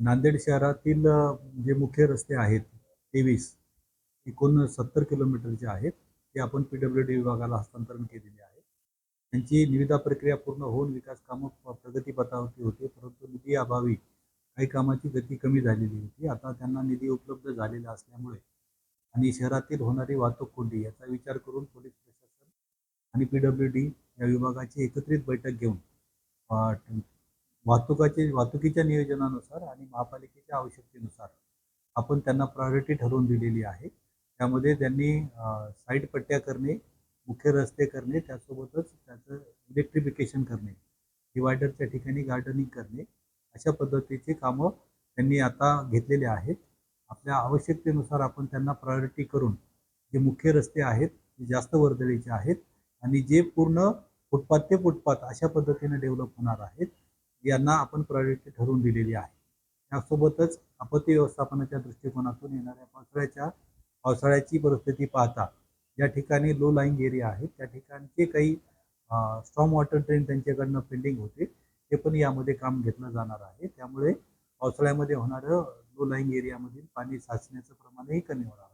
नांदेड शहरातील जे मुख्य रस्ते आहेत तेवीस एकूण सत्तर किलोमीटरचे आहेत ते आपण पी डब्ल्यू डी विभागाला हस्तांतरण केलेले आहे. त्यांची निविदा प्रक्रिया पूर्ण होऊन विकास कामं प्रगतीपथावरती होते परंतु निधी अभावी काही कामाची गती कमी झालेली होती. आता त्यांना निधी उपलब्ध झालेला असल्यामुळे आणि शहरातील होणारी वाहतूक कोंडी याचा विचार करून पोलीस प्रशासन आणि पी डब्ल्यू डी या विभागाची एकत्रित बैठक घेऊन वाहतुकाचे वाहतुकीच्या नियोजनानुसार आणि महापालिकेच्या आवश्यकतेनुसार आपण त्यांना प्रायोरिटी ठरवून दिलेली आहे. त्यामध्ये त्यांनी साईड पट्ट्या करणे मुख्य रस्ते करणे त्यासोबतच त्याचं इलेक्ट्रिफिकेशन करणे डिवायडरच्या ठिकाणी गार्डनिंग करणे अशा पद्धतीचे कामं त्यांनी आता घेतलेले आहेत. आपल्या आवश्यकतेनुसार आपण त्यांना प्रायोरिटी करून जे मुख्य रस्ते आहेत ते जास्त वर्दळीचे आहेत आणि जे पूर्ण फुटपाथ ते फुटपाथ अशा पद्धतीने डेव्हलप होणार आहेत यांना आपण प्रायोरिटी ठरवून दिलेली आहे. त्यासोबतच आपत्ती व्यवस्थापनाच्या दृष्टिकोनातून येणाऱ्या पावसाळ्याच्या पावसाळ्याची परिस्थिती पाहता ज्या ठिकाणी लो लाईंग एरिया आहेत त्या ठिकाणचे काही स्ट्रॉंग वॉटर ड्रेन त्यांच्याकडनं पेंडिंग होते ते पण यामध्ये काम घेतलं जाणार आहे. त्यामुळे पावसाळ्यामध्ये होणारं लो लाईंग एरियामधील पाणी साचण्याचं प्रमाणही कमी होणार